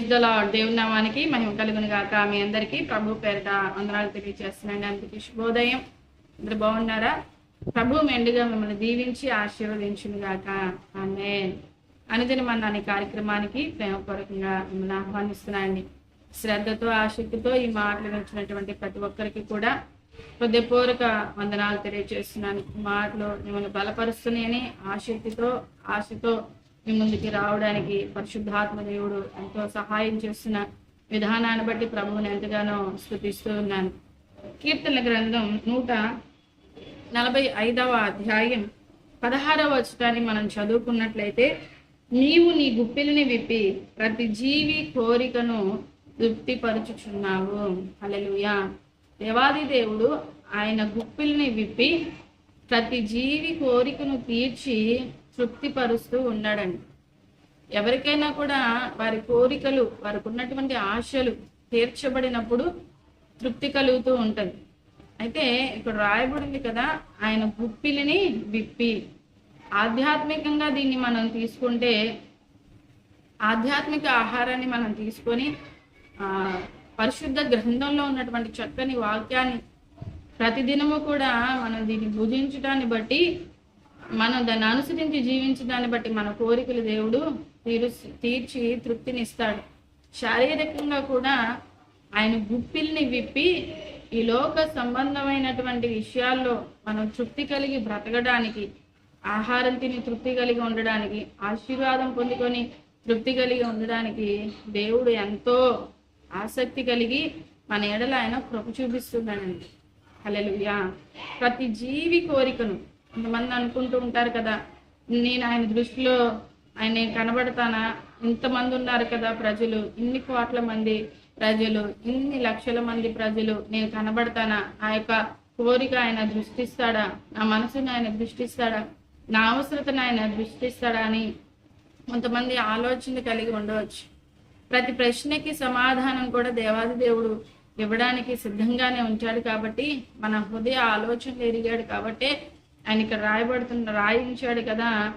Praise the lord దేవుని నామానికి మహిమ కలుగును గాక. మీ అందరికీ ప్రభు పేరిట వందనాలు తెలియజేస్తున్నాను అందుకే శుభోదయం. అందరు బాగున్నారా? ప్రభు మెండుగా మిమ్మల్ని దీవించి ఆశీర్వదించును గాక. ఆమె అనుదిన మన ఈ కార్యక్రమానికి ప్రేమపూర్వకంగా మిమ్మల్ని ఆహ్వానిస్తున్నానండి. శ్రద్ధతో ఆసక్తితో ఈ మాటలు వింటున్నటువంటి ప్రతి ఒక్కరికి కూడా హృదయపూర్వక వందనాలు తెలియజేస్తున్నాను మాటలు మిమ్మల్ని బలపరుస్తున్నాయని ఆసక్తితో ఆశతో మీ ముందుకి రావడానికి పరిశుద్ధాత్మ దేవుడు ఎంతో సహాయం చేస్తున్న విధానాన్ని బట్టి ప్రభువుని ఎంతగానో స్థుతిస్తూ ఉన్నాను. కీర్తన గ్రంథం నూట నలభై ఐదవ అధ్యాయం పదహారవ వచనాన్ని మనం చదువుకున్నట్లయితే నీవు నీ గుప్పిలిని విప్పి ప్రతి జీవి కోరికను తృప్తిపరుచుచున్నావు. అలలుయా దేవాది దేవుడు ఆయన గుప్పిల్ని విప్పి ప్రతి జీవి కోరికను తీర్చి తృప్తిపరుస్తూ ఉన్నాడండి ఎవరికైనా కూడా వారి కోరికలు వారికి ఉన్నటువంటి ఆశలు తీర్చబడినప్పుడు తృప్తి కలుగుతూ ఉంటుంది. అయితే ఇక్కడ రాయబడింది కదా ఆయన గుప్పిలిని విప్పి. ఆధ్యాత్మికంగా దీన్ని మనం తీసుకుంటే ఆధ్యాత్మిక ఆహారాన్ని మనం తీసుకొని ఆ, పరిశుద్ధ గ్రంథంలో ఉన్నటువంటి చక్కని వాక్యాన్ని ప్రతిదినము కూడా మనం దీన్ని భుజించడాన్ని బట్టి మనం దాన్ని అనుసరించి జీవించడాన్ని బట్టి మన కోరికలు దేవుడు తీరు తీర్చి తృప్తినిస్తాడు. శారీరకంగా కూడా ఆయన గుప్పిల్ని విప్పి ఈ లోక సంబంధమైనటువంటి విషయాల్లో మనం తృప్తి కలిగి బ్రతకడానికి ఆహారం తిని తృప్తి కలిగి ఉండడానికి ఆశీర్వాదం పొందుకొని తృప్తి కలిగి ఉండడానికి దేవుడు ఎంతో ఆసక్తి కలిగి మన ఎడల ఆయన కృప చూపిస్తున్నాడండి. హల్లెలూయా. ప్రతి జీవి కోరికను కొంతమంది అనుకుంటూ ఉంటారు కదా నేను ఆయన దృష్టిలో ఆయన నేను కనబడతానా? ఇంతమంది ఉన్నారు కదా ప్రజలు ఇన్ని కోట్ల మంది ప్రజలు ఇన్ని లక్షల మంది ప్రజలు నేను కనబడతానా? ఆ యొక్క కోరిక ఆయన దృష్టిస్తాడా? నా మనసుని ఆయన దృష్టిస్తాడా? నా అవసరతను ఆయన దృష్టిస్తాడా అని కొంతమంది ఆలోచన కలిగి ఉండవచ్చు. ప్రతి ప్రశ్నకి సమాధానం కూడా దేవాది దేవుడు ఇవ్వడానికి సిద్ధంగానే ఉంచాడు కాబట్టి మన హృదయ ఆలోచనలు ఎరిగాడు కాబట్టి ఆయన ఇక్కడ రాయబడుతున్న రాయించాడు కదా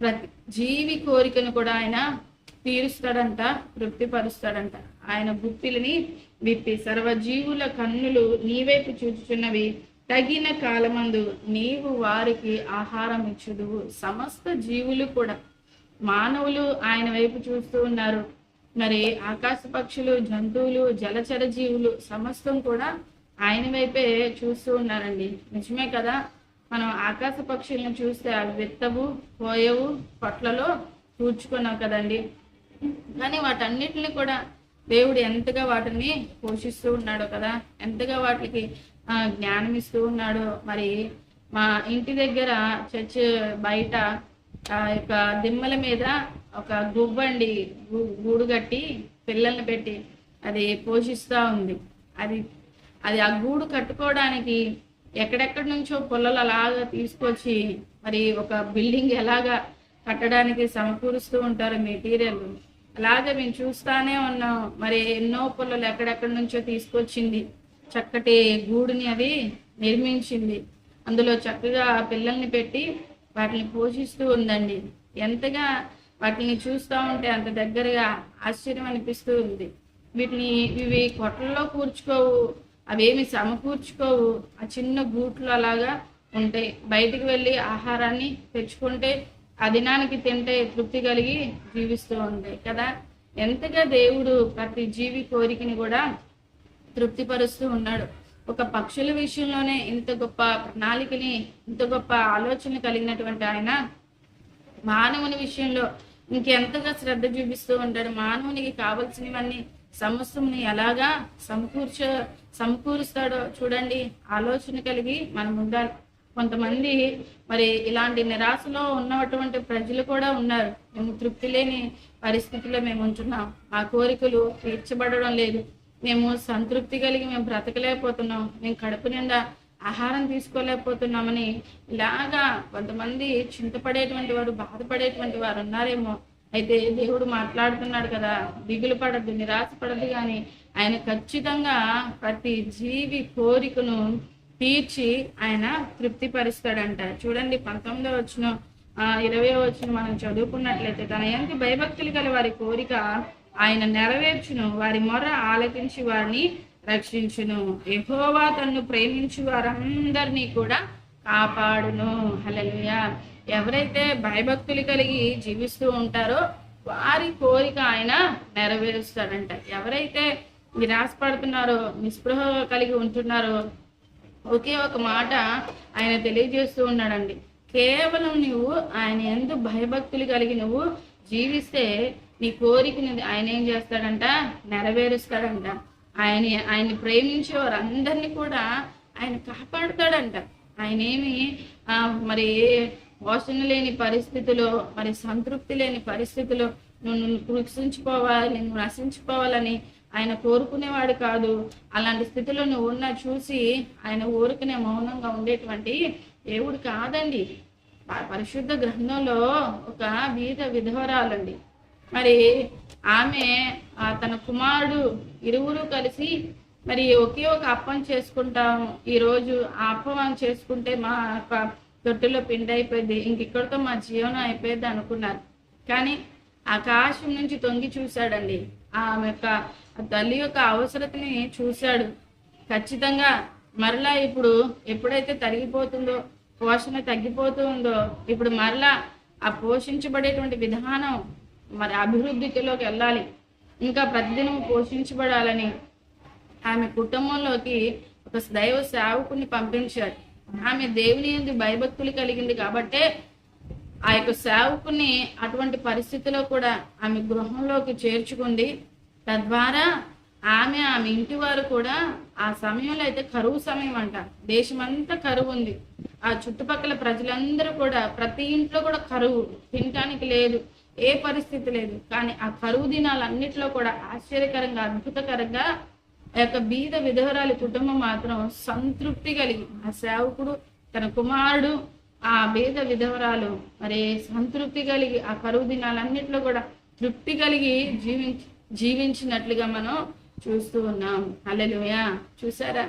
ప్రతి జీవి కోరికను కూడా ఆయన తీరుస్తాడంట తృప్తిపరుస్తాడంట. ఆయన గుప్పిలని విప్పి సర్వజీవుల కన్నులు నీవైపు చూచుచున్నవి. తగిన కాలమందు నీవు వారికి ఆహారం ఇచ్చుదువు. సమస్త జీవులు కూడా మానవులు ఆయన వైపు చూస్తూ ఉన్నారు. మరి ఆకాశ పక్షులు జంతువులు జలచర జీవులు సమస్తం కూడా ఆయన వైపే చూస్తూ ఉన్నారండి. నిజమే కదా? మనం ఆకాశ పక్షులను చూస్తే అవి విత్తవు పోయవు పొట్లలో కూర్చుకున్నాం కదండి. కానీ వాటన్నిటిని కూడా దేవుడు ఎంతగా వాటిని పోషిస్తూ ఉన్నాడో కదా ఎంతగా వాటికి జ్ఞానం ఇస్తూ ఉన్నాడో మరి మా ఇంటి దగ్గర చర్చ్ బయట ఆ యొక్క దిమ్మల మీద ఒక గువ్వండి గూడు కట్టి పిల్లల్ని పెట్టి అది పోషిస్తూ ఉంది. అది అది ఆ గూడు కట్టుకోవడానికి ఎక్కడెక్కడి నుంచో పుల్లలు అలాగా తీసుకొచ్చి మరి ఒక బిల్డింగ్ ఎలాగా కట్టడానికి సమకూరుస్తూ ఉంటారు మెటీరియల్. అలాగే మేము చూస్తానే ఉన్నాం. మరి ఎన్నో పుల్లలు ఎక్కడెక్కడి నుంచో తీసుకొచ్చింది. చక్కటి గూడుని అది నిర్మించింది. అందులో చక్కగా పిల్లల్ని పెట్టి వాటిని పోషిస్తూ ఉందండి. ఎంతగా వాటిని చూస్తూ ఉంటే అంత దగ్గరగా ఆశ్చర్యం అనిపిస్తూ ఉంది. వీటిని ఇవి కొట్టల్లో కూర్చుకోవు. అవేమి సమకూర్చుకోవు. ఆ చిన్న గూట్లు అలాగా ఉంటాయి బయటికి వెళ్ళి ఆహారాన్ని తెచ్చుకుంటే ఆ దినానికి తింటే తృప్తి కలిగి జీవిస్తూ ఉంటాయి కదా. ఎంతగా దేవుడు ప్రతి జీవి కోరికని కూడా తృప్తిపరుస్తూ ఉన్నాడు. ఒక పక్షుల విషయంలోనే ఇంత గొప్ప ప్రణాళికని ఇంత గొప్ప ఆలోచన కలిగినటువంటి ఆయన మానవుని విషయంలో ఇంకెంతగా శ్రద్ధ చూపిస్తూ ఉంటాడు. మానవునికి కావలసినవన్నీ సమస్తముని ఎలాగా సమకూర్చ సమకూరుస్తాడో చూడండి. ఆలోచన కలిగి మనం ఉండాలి. కొంతమంది మరి ఇలాంటి నిరాశలో ఉన్నటువంటి ప్రజలు కూడా ఉన్నారు. మేము తృప్తి లేని పరిస్థితిలో మేము ఉంటున్నాం. మా కోరికలు తీర్చబడడం లేదు. మేము సంతృప్తి కలిగి మేము బ్రతకలేకపోతున్నాం. మేము కడుపు నిండా ఆహారం తీసుకోలేకపోతున్నామని ఇలాగా కొంతమంది చింతపడేటువంటి వారు బాధపడేటువంటి వారు ఉన్నారేమో. అయితే దేవుడు మాట్లాడుతున్నాడు కదా దిగులు పడద్దు నిరాశ పడద్దు కానీ ఆయన ఖచ్చితంగా ప్రతి జీవి కోరికను తీర్చి ఆయన తృప్తిపరుస్తాడంట. చూడండి పంతొమ్మిదో వచ్చిన ఇరవై వచ్చిన మనం చదువుకున్నట్లయితే తన ఎందు భయభక్తులు గల వారి కోరిక ఆయన నెరవేర్చును వారి మొర ఆలకించి వారిని రక్షించును. ఎహోవా తన్ను ప్రేమించు వారందరినీ కూడా కాపాడును. హల్లెలూయా. ఎవరైతే భయభక్తులు కలిగి జీవిస్తూ ఉంటారో వారి కోరిక ఆయన నెరవేరుస్తాడంట. ఎవరైతే నిరాశపడుతున్నారో నిస్పృహ కలిగి ఉంటున్నారో ఒకే ఒక మాట ఆయన తెలియజేస్తూ ఉన్నాడండి. కేవలం నువ్వు ఆయన ఎందు భయభక్తులు కలిగి నువ్వు జీవిస్తే నీ కోరికని ఆయన ఏం చేస్తాడంట? నెరవేరుస్తాడంట. ఆయన ఆయన్ని ప్రేమించే వారందరినీ కూడా ఆయన కాపాడుతాడంట. ఆయన ఏమి ఆ, మరి పోషణ లేని పరిస్థితిలో మరి సంతృప్తి లేని పరిస్థితిలో నువ్వు నువ్వు కృషించిపోవాలి నువ్వు నశించిపోవాలని ఆయన కోరుకునేవాడు కాదు. అలాంటి స్థితిలో నువ్వు ఉన్న చూసి ఆయన ఊరికనే మౌనంగా ఉండేటువంటి దేవుడు కాదండి. పరిశుద్ధ గ్రంథంలో ఒక బీద విధవరాలండి. మరి ఆమె తన కుమారుడు ఇరువురు కలిసి మరి ఒకే ఒక అప్పం చేసుకుంటాము. ఈ రోజు ఆ అప్పం చేసుకుంటే మా తొట్టులో పిండి అయిపోయింది. ఇంక ఇక్కడితో మా జీవనం అయిపోయింది అనుకున్నారు కానీ ఆకాశం నుంచి తొంగి చూశాడండి. ఆమె యొక్క తల్లి యొక్క అవసరతని చూశాడు. ఖచ్చితంగా మరలా ఇప్పుడు ఎప్పుడైతే తరిగిపోతుందో పోషణ తగ్గిపోతూ ఉందో ఇప్పుడు మరలా ఆ పోషించబడేటువంటి విధానం మరి అభివృద్ధిలోకి వెళ్ళాలి. ఇంకా ప్రతిదినం పోషించబడాలని ఆమె కుటుంబంలోకి ఒక దైవ సేవకుని పంపించారు. ఆమె దేవుని ఎందు భయభక్తులు కలిగింది కాబట్టే ఆ యొక్క సేవకుని అటువంటి పరిస్థితిలో కూడా ఆమె గృహంలోకి చేర్చుకుంది. తద్వారా ఆమె ఆమె ఇంటి వారు కూడా ఆ సమయంలో అయితే కరువు సమయం అంట దేశమంతా కరువు ఉంది. ఆ చుట్టుపక్కల ప్రజలందరూ కూడా ప్రతి ఇంట్లో కూడా కరువు. తినటానికి లేదు. ఏ పరిస్థితి లేదు. కానీ ఆ కరువు దినాలన్నింటిలో కూడా ఆశ్చర్యకరంగా అద్భుతకరంగా ఆ యొక్క బీద విధవరాలి కుటుంబం మాత్రం సంతృప్తి కలిగి ఆ సేవకుడు తన కుమారుడు ఆ బీద విధవరాలు మరి సంతృప్తి కలిగి ఆ కరువు దినాలన్నింటిలో కూడా తృప్తి కలిగి జీవించి జీవించినట్లుగా మనం చూస్తూ ఉన్నాం. అల్లెలుయా చూసారా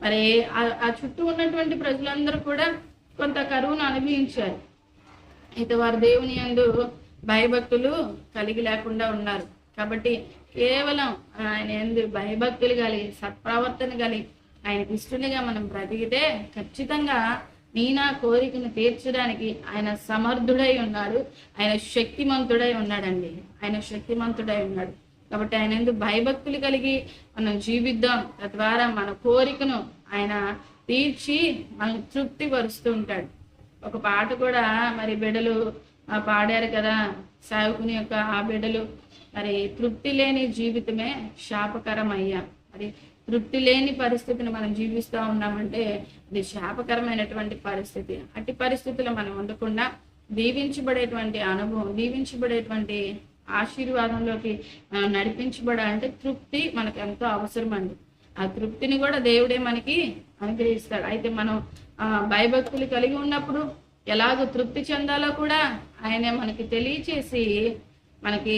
మరి ఆ- ఆ చుట్టూ ఉన్నటువంటి ప్రజలందరూ కూడా కొంత కరువును అనుభవించారు. అయితే వారు దేవుని యందు భయభక్తులు కలిగి లేకుండా ఉన్నారు. కాబట్టి కేవలం ఆయన ఎందు భయభక్తులు కలిగి సత్ప్రవర్తన కలిగి ఆయన ఇష్టనిగా మనం బ్రతికితే ఖచ్చితంగా నీ నా కోరికను తీర్చడానికి ఆయన సమర్థుడై ఉన్నాడు. ఆయన శక్తిమంతుడై ఉన్నాడండి. ఆయన శక్తిమంతుడై ఉన్నాడు. కాబట్టి ఆయన ఎందుకు భయభక్తులు కలిగి మనం జీవిద్దాం. తద్వారా మన కోరికను ఆయన తీర్చి మనం తృప్తి పరుస్తూ ఉంటాడు. ఒక పాట కూడా మరి బిడ్డలు పాడారు కదా సాగుకుని యొక్క ఆ బిడ్డలు. మరి తృప్తి లేని జీవితమే శాపకరం అయ్యా మరి తృప్తి లేని పరిస్థితిని మనం జీవిస్తూ ఉన్నామంటే అది శాపకరమైనటువంటి పరిస్థితి. అట్టి పరిస్థితులు మనం ఉండకుండా దీవించబడేటువంటి అనుభవం దీవించబడేటువంటి ఆశీర్వాదంలోకి నడిపించబడాలంటే తృప్తి మనకు ఎంతో అవసరం అండి ఆ తృప్తిని కూడా దేవుడే మనకి అనుగ్రహిస్తాడు. అయితే మనం ఆ, భయభక్తులు కలిగి ఉన్నప్పుడు ఎలాగో తృప్తి చెందాలో కూడా ఆయనే మనకి తెలియచేసి మనకి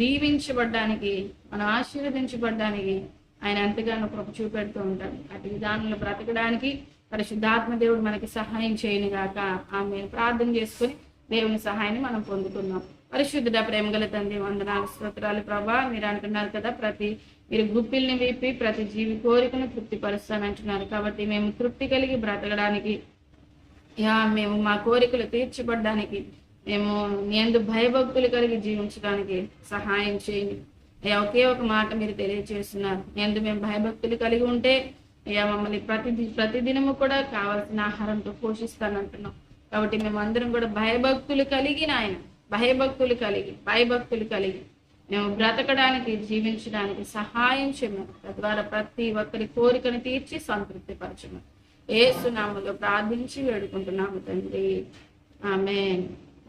దీవించబడ్డానికి మనం ఆశీర్వదించబడ్డానికి ఆయన ఎంతగానో కృప చూపెడుతూ ఉంటాడు. అటు విధానంలో బ్రతకడానికి పరిశుద్ధాత్మ దేవుడు మనకి సహాయం చేయను గాక. ఆమె ప్రార్థన చేసుకుని దేవుని సహాయాన్ని మనం పొందుతున్నాం. పరిశుద్ధుడ ప్రేమగల తండ్రి వందనాలు స్తోత్రాలు ప్రభా మీరు అంటున్నారు కదా ప్రతి మీరు గుప్పిల్ని విప్పి ప్రతి జీవి కోరికను తృప్తిపరుస్తానంటున్నారు కాబట్టి మేము తృప్తి కలిగి బ్రతకడానికి యా మేము మా కోరికలు తీర్చబడ్డానికి మేము నీ భయభక్తులు కలిగి జీవించడానికి సహాయం చేయండి. అయ్యా ఒకే ఒక మాట మీరు తెలియజేస్తున్నారు ఎందు మేము భయభక్తులు కలిగి ఉంటే అయ్యా మమ్మల్ని ప్రతి ప్రతిదినము కూడా కావాల్సిన ఆహారంతో పోషిస్తానంటున్నాం. కాబట్టి మేము అందరం కూడా భయభక్తులు కలిగి నాయన భయభక్తులు కలిగి భయభక్తులు కలిగి మేము బ్రతకడానికి జీవించడానికి సహాయం చేయము తద్వారా ప్రతి ఒక్కరి కోరికను తీర్చి సంతృప్తి పరచము ఏసునామలో ప్రార్థించి వేడుకుంటున్నాము తండ్రి. ఆమె